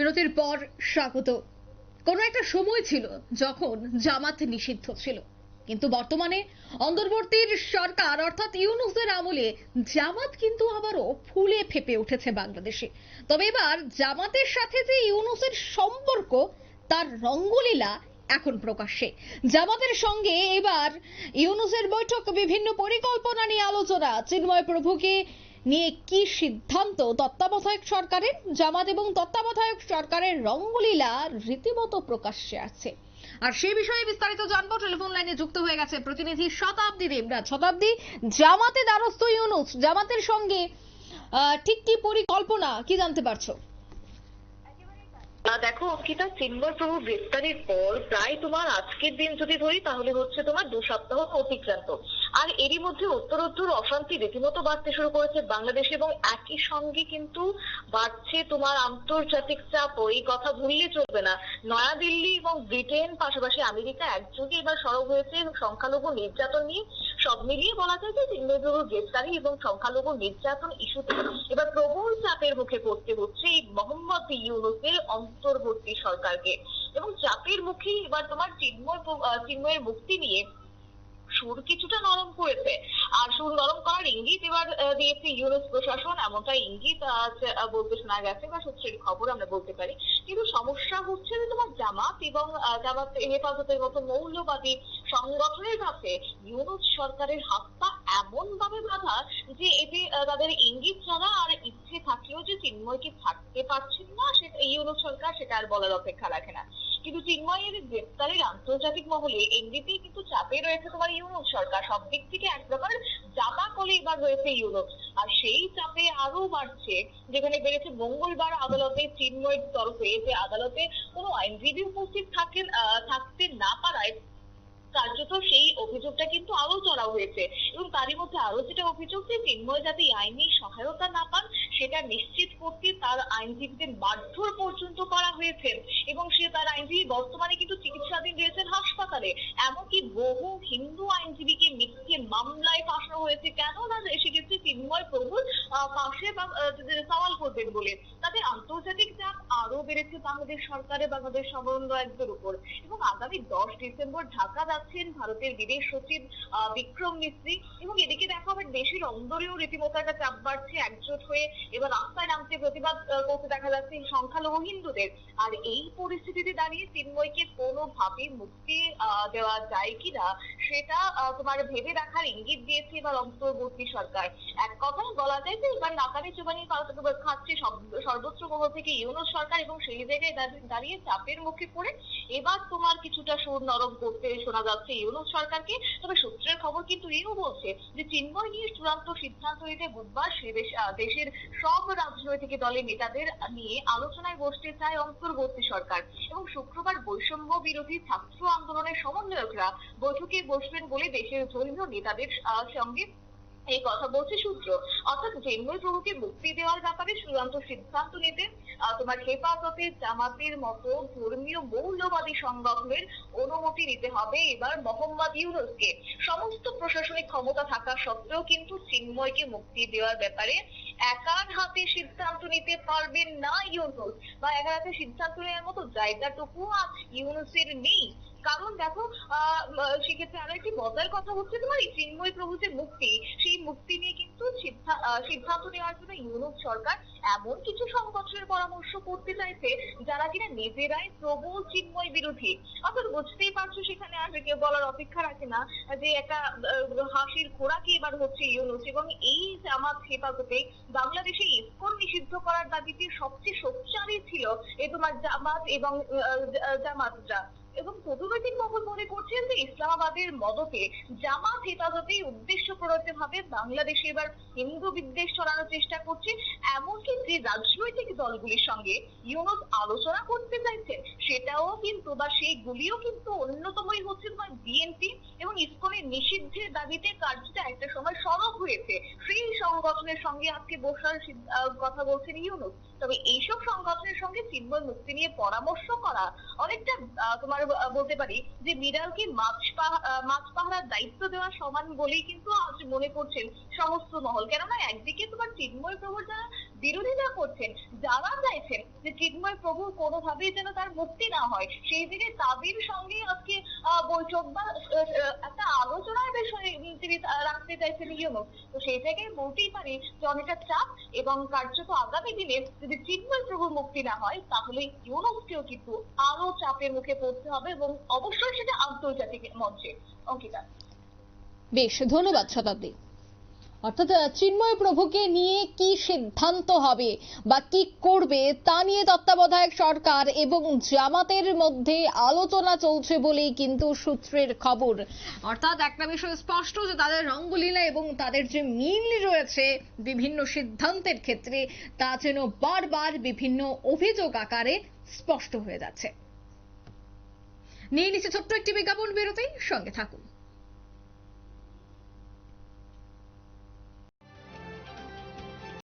বিরতির পর স্বাগত। কোনো একটা সময় ছিল যখন জামাত নিষিদ্ধ ছিল। কিন্তু বর্তমানে অন্তর্বর্তীর সরকার, অর্থাৎ ইউনুসের আমলে জামাত কিন্তু আবারও ফুলে ফেপে উঠেছে বাংলাদেশে। তবে এবার জামাতের সাথে যে ইউনুসের সম্পর্ক, তার রঙ্গলীলা এখন প্রকাশ্যে। জামাতের সঙ্গে এবার ইউনুসের বৈঠক, বিভিন্ন পরিকল্পনা নিয়ে আলোচনা। চিন্ময় প্রভুকে নিয়ে কি সিদ্ধান্ত? তত্ত্বাবধায়ক সরকারের জামাত এবং তত্ত্বাবধায়ক সরকারের রঙ্গলীলা রীতিমতো প্রকাশ্যে আছে আর সেই বিষয়ে বিস্তারিত জানব। টেলিফোন লাইনে যুক্ত হয়ে গেছে প্রতিনিধি শতাব্দী দেবরাজ। শতাব্দী, জামাতে দ্বারস্থ ইউনুস, জামাতের সঙ্গে ঠিক কি পরিকল্পনা? কি জানতে পারছ? দেখো, অঙ্কিতা চিন্ময় প্রভু গ্রেপ্তারির পর প্রায় তোমার আজকের দিন যদি ধরি, তাহলে হচ্ছে তোমার দু সপ্তাহ অতিক্রান্ত। আর এরই মধ্যে উত্তরোত্তর অশান্তি রীতিমতো বাড়তে শুরু করেছে বাংলাদেশে এবং একই সঙ্গে কিন্তু বাড়ছে তোমার আন্তর্জাতিক চাপ এই কথা ভুললে চলবে না। নয়াদিল্লি এবং ব্রিটেন, পাশাপাশি আমেরিকা একযোগে এবার সরব হয়েছে সংখ্যালঘু নির্যাতন নিয়ে সব মিলিয়ে বলা যায় যে চিন্ময় প্রভুর গ্রেপ্তারি এবং সংখ্যালঘু নির্যাতন ইস্যুতে। এবার প্রবল চাপের মুখে পড়তে হচ্ছে এই মোহাম্মদ ইউনুসের অন্তর্বর্তী সরকারকে। এবং চাপের মুখে এবার তোমার চিন্ময় চিন্ময়ের মুক্তি নিয়ে সুর কিছুটা নরম করেছে আর সুর নরম করার ইঙ্গিত এবার দিয়েছে ইউরোপ প্রশাসন এমনটা ইঙ্গিত আজ, বলতে শোনা গেছে বা সূত্রের খবর আমরা বলতে পারি। কিন্তু সমস্যা হচ্ছে যে তোমার জামাত এবং জামাত হেফাজতের মতো মৌলবাদী সংগঠনের কাছে ইউনুস সরকারের হাতটা এমন ভাবে বাঁধা যে এতে তাদের ইঙ্গিত ছাড়া আর ইচ্ছে থাকলেও যে চিন্ময়কে থাকতে পারছেন না সেটা ইউনুস সরকার সেটা আর বলার অপেক্ষা রাখে না। কিন্তু চিন্ময়ের গ্রেপ্তারের আন্তর্জাতিক মহলে এমনিতেই কিন্তু চাপে রয়েছে তোমার ইউরোপ সরকার। সব দিক থেকে এক প্রকার জামা কলে এবার রয়েছে ইউরোপ আর সেই চাপে আরও বাড়ছে, যেখানে বেড়েছে মঙ্গলবার আদালতে চিন্ময়ের তরফে যে আদালতে কোনো আইনজীবী উপস্থিত থাকেন থাকতে না পারায় কার্যত সেই অভিযোগটা কিন্তু আরও চড়াও হয়েছে। এবং তারই মধ্যে আরও যেটা অভিযোগ যে চিন্ময় যাতে আইনি সহায়তা না পান, সেটা নিশ্চিত করতে তার আইনজীবীদের মারধর পর্যন্ত করা হয়েছে এবং সে তার আইনজীবী বর্তমানে কিন্তু চিকিৎসাধীন রয়েছেন হাসপাতালে। এমনকি বহু হিন্দু আইনজীবীকে মিথ্যে মামলায় ফাঁসানো হয়েছে। কেন না সেক্ষেত্রে চিন্ময় প্রভুর আহ, পাশে বা সওয়াল করবেন বলে তাতে আন্তর্জাতিক চাপ আরও বেড়েছে বাংলাদেশ সরকারের বাংলাদেশ সমন্বয়কদের উপর। এবং আগামী দশ ডিসেম্বর ঢাকা যাচ্ছেন ভারতের বিদেশ সচিব বিক্রম মিস্ত্রি। এবং এদিকে দেখা হবে দেশের অন্দরেও রীতিমতো একটা চাপ বাড়ছে, একজোট হয়ে এবার রাস্তায় নামতে প্রতিবাদ করতে দেখা যাচ্ছে সংখ্যালঘু হিন্দুদের। আর এই পরিস্থিতিতে দাঁড়িয়ে চিন্ময়কে কোনোভাবে মুক্তি দেওয়া যায় কিনা, সেটা তোমার ভেবে দেখার ইঙ্গিত দিয়েছে এবার অন্তর্বর্তী সরকার। এক কথায় বলা যায় যে এবার নাকানি চুবানি খাচ্ছে সর্বোচ্চ মহল থেকে ইউনুস সরকার এবং সেই জায়গায় দাঁড়িয়ে চাপের মুখে পড়ে। এবার তোমার কিছুটা সুর নরম করতে শোনা যাচ্ছে ইউনুস সরকারকে। তবে সূত্রের খবর কিন্তু এও বলছে যে চিন্ময় নিয়ে চূড়ান্ত সিদ্ধান্ত নিতে বুধবার সে দেশের সব রাজনৈতিক দলের নেতাদের নিয়ে আলোচনায় বসতে চায় অন্তর্বর্তী সরকার। এবং শুক্রবার বৈষম্য বিরোধী ছাত্র আন্দোলনের সমন্বয়করা বৈঠকে বসবেন বলে দেশের ধর্মীয় নেতাদের সঙ্গে এই কথা বলছে সূত্র। অর্থাৎ চিন্ময় প্রভুকে মুক্তি দেওয়ার ব্যাপারে চূড়ান্ত সিদ্ধান্ত নিতে তোমার হেফাজতে জামাতের মতো ধর্মীয় মৌলবাদী সংগঠনের অনুমতি নিতে হবে এবার মোহাম্মদ ইউনুসকে। সমস্ত প্রশাসনিক ক্ষমতা থাকা সত্ত্বেও কিন্তু চিন্ময়কে মুক্তি দেওয়ার ব্যাপারে একার হাতে সিদ্ধান্ত নিতে পারবেন না ইউনুস। বা একার হাতে সিদ্ধান্ত নেওয়ার মতো জায়গাটুকু আজ ইউনুসের নেই। কারণ দেখো আহ, সেক্ষেত্রে আরও একটি মজার কথা হচ্ছে তোমার এই চিন্ময় প্রভু যে মুক্তি সেই মুক্তি নিয়ে কিন্তু সিদ্ধা- আহ, সিদ্ধান্ত নেওয়ার জন্য ইউনুস সরকার এমন কিছু সংগঠনের পরামর্শ করতে চাইছে যারা কিনা নিজেরাই প্রবল চিন্ময় বিরোধী। অর্থাৎ বুঝতেই পারছ সেখানে আর কেউ বলার অপেক্ষা রাখে না যে একটা হাসির খোরাকি এবার হচ্ছে ইউনুস এবং এই জামাত হেফাজতে বাংলাদেশে ইসকন নিষিদ্ধ করার দাবিতে সবচেয়ে সোচ্চারই ছিল এ তোমার জামাত এবং জামাতরা। এবং প্রতিবেদী মহল মনে করছেন যে ইসলামাবাদের মদতে জামাত হেফাজতে উদ্দেশ্য প্রণোদিত বাংলাদেশে এবার হিন্দু বিদ্বেষ ছড়ানোর চেষ্টা করছে, এমনকি যে রাজনৈতিক দলগুলির সঙ্গে ইউনুস আলোচনা করতে চাইছে সেটাও কিন্তু বা সেইগুলিও কিন্তু অন্যতমই হচ্ছে তোমার বিএনপি এবং ইসকনের নিষিদ্ধের দাবিতে কার্যত একটা সময় সরব হয়েছে। সেই সংগঠনের সঙ্গে আজকে বসার কথা বলছেন ইউনুস। তবে এইসব সংগঠনের সঙ্গে চিন্ময় মুক্তি নিয়ে পরামর্শ করা অনেকটা তোমার বলতে পারি যে বিড়ালকে মাছ মাছ পাহারার দায়িত্ব দেওয়া সমান বলেই কিন্তু আজ মনে করছেন সমস্ত মহল। কেননা একদিকে তোমার চিন্ময় প্রভুর যারা বিরোধিতা করছেন যারা চাইছেন যে চিন্ময় প্রভুর কোনোভাবেই যেন তার মুক্তি না হয়, সেই দিকে দাবির সঙ্গে আজকে বৈঠক বা একটা আলোচনার বিষয়ে তিনি রাখতে চাইছেন ইউনুস। তো সেই জায়গায় বলতেই পারি যে অনেকটা চাপ এবং কার্যত আগামী দিনে যদি চিন্ময় প্রভুর মুক্তি না হয়, তাহলে ইউনুসকেও কিন্তু আরও চাপের মুখে পড়তে হবে এবং অবশ্যই সেটা আন্তর্জাতিক মঞ্চে। অঙ্কিতা। বেশ, ধন্যবাদ শতাব্দী। অর্থাৎ চিন্ময় প্রভুকে নিয়ে কি সিদ্ধান্ত হবে বা কি করবে তা নিয়ে তত্ত্বাবধায়ক সরকার এবং জামাতের মধ্যে আলোচনা চলছে বলেই কিন্তু সূত্রের খবর। অর্থাৎ, একটা বিষয় স্পষ্ট যে তাদের রঙ্গলীলা এবং তাদের যে মিল রয়েছে বিভিন্ন সিদ্ধান্তের ক্ষেত্রে, তা যেন বারবার বিভিন্ন অভিযোগ আকারে স্পষ্ট হয়ে যাচ্ছে। নিয়ে নিচ্ছে ছোট্ট একটি বিজ্ঞাপন বেরোতেই সঙ্গে থাকুন।